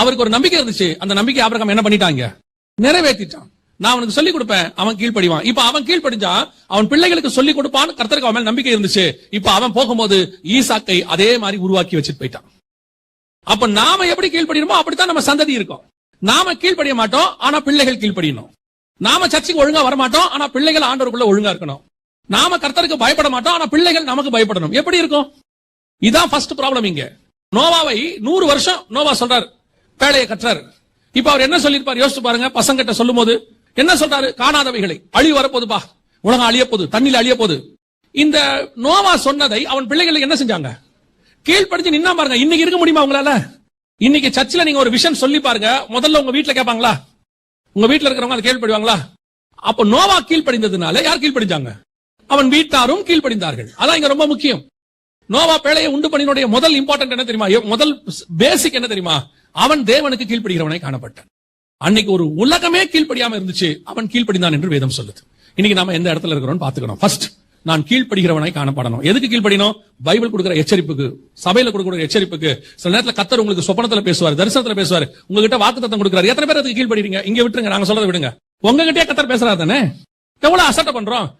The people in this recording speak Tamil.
அவருக்கு ஒரு நம்பிக்கை இருந்துச்சு. அந்த நம்பிக்கை ஆபிரகாம் என்ன பண்ணிட்டாங்க? நிறைவேற்றிட்டான் நான் அவனுக்கு சொல்லி கொடுப்பேன் அவன் கீழ்ப்படிவான். இப்ப அவன் கீழ்ப்படிஞ்சா அவன் பிள்ளைகளுக்கு சொல்லி கொடுப்பான்னு கர்த்தருக்கு அவன் நம்பிக்கை இருந்துச்சு. இப்ப அவன் போகும்போது ஈசாக்கை அதே மாதிரி உருவாக்கி வச்சுட்டு போயிட்டான். அப்ப நாம எப்படி கீழ்ப்படியணுமோ அப்படித்தான் நம்ம சந்ததி இருக்கும். நாம கீழ்ப்படிய மாட்டோம் ஆனா பிள்ளைகள் கீழ்ப்படியணும். நாம சர்ச்சுக்கு ஒழுங்கா வர மாட்டோம் ஆனா பிள்ளைகள் ஆண்டவருக்குள்ள ஒழுங்கா இருக்கணும். நாம கர்த்தருக்கு பயப்பட மாட்டோம் ஆனா பிள்ளைகள் நமக்கு பயப்படணும். எப்படி இருக்கும்? இதான் ஃபர்ஸ்ட் ப்ராப்ளம் இங்க. நோவாவை நூறு வருஷம் நோவா சொல்றாரு பேழையை கற்றாரு. இப்ப அவர் என்ன சொல்லிருப்பார் யோசிச்சு பாருங்க. பசங்கிட்ட சொல்லும் போது என்ன சொல்றாரு? காணாதவைகளை. அழிவு வரப்போகுதுப்பா உலகம் அழிய போகுது தண்ணியில் அழிய போகுது இந்த நோவா சொன்னதை அவன் பிள்ளைகளுக்கு என்ன செஞ்சாங்க? கீழ்படிச்சு நின்னா பாருங்க இன்னைக்கு இருக்க முடியுமா உங்களால? இன்னைக்கு சர்ச்சில் நீங்க ஒரு விஷயம் சொல்லி பாருங்க. முதல்ல உங்க வீட்டுல கேட்பாங்களா? உங்க வீட்டுல இருக்கிறவங்க அதை கேள்விப்படுவாங்களா? அப்ப நோவா கீழ்ப்படிந்ததுனால யார் கீழ்ப்படிஞ்சாங்க? அவன் வீட்டாரும் கீழ்ப்படிந்தார்கள். அதான் இங்க ரொம்ப முக்கியம். நோவா பேழையை உண்டு பண்ணினுடைய முதல் இம்பார்ட்டன்ட் என்ன தெரியுமா? முதல் பேசிக் என்ன தெரியுமா? அவன் தேவனுக்கு கீழ்ப்படுகிறவனை காணப்பட்டான். அன்னைக்கு ஒரு உலகமே கீழ்ப்படியாம இருந்துச்சு அவன் கீழ்ப்படிந்தான் என்று வேதம் சொல்லுது. இன்னைக்கு நாம எந்த இடத்துல இருக்கிறோம் பாத்துக்கணும் ஃபர்ஸ்ட் நான் கீழ்ப்படுகிறவனாய் காணப்படணும். எதுக்கு கீழ்ப்படினோம்? பைபிள் கொடுக்கிற எச்சரிப்புக்கு சபையில கொடுக்கிற எச்சரிப்புக்கு. சில நேரத்துல கத்தர் உங்களுக்கு சொப்பனத்துல பேசுவார் தரிசனத்துல பேசுவார். உங்ககிட்ட வாக்குத்தத்தம் கொடுக்குறாரு. எத்தனை பேர் அதுக்கு கீழ்ப்படுறீங்க? இங்க விட்டுருங்க நாங்க சொல்றதை விடுங்க. உங்ககிட்டயே கத்தர் பேசுறாரு தானே? எவ்வளவு அசட்டை பண்றோம்?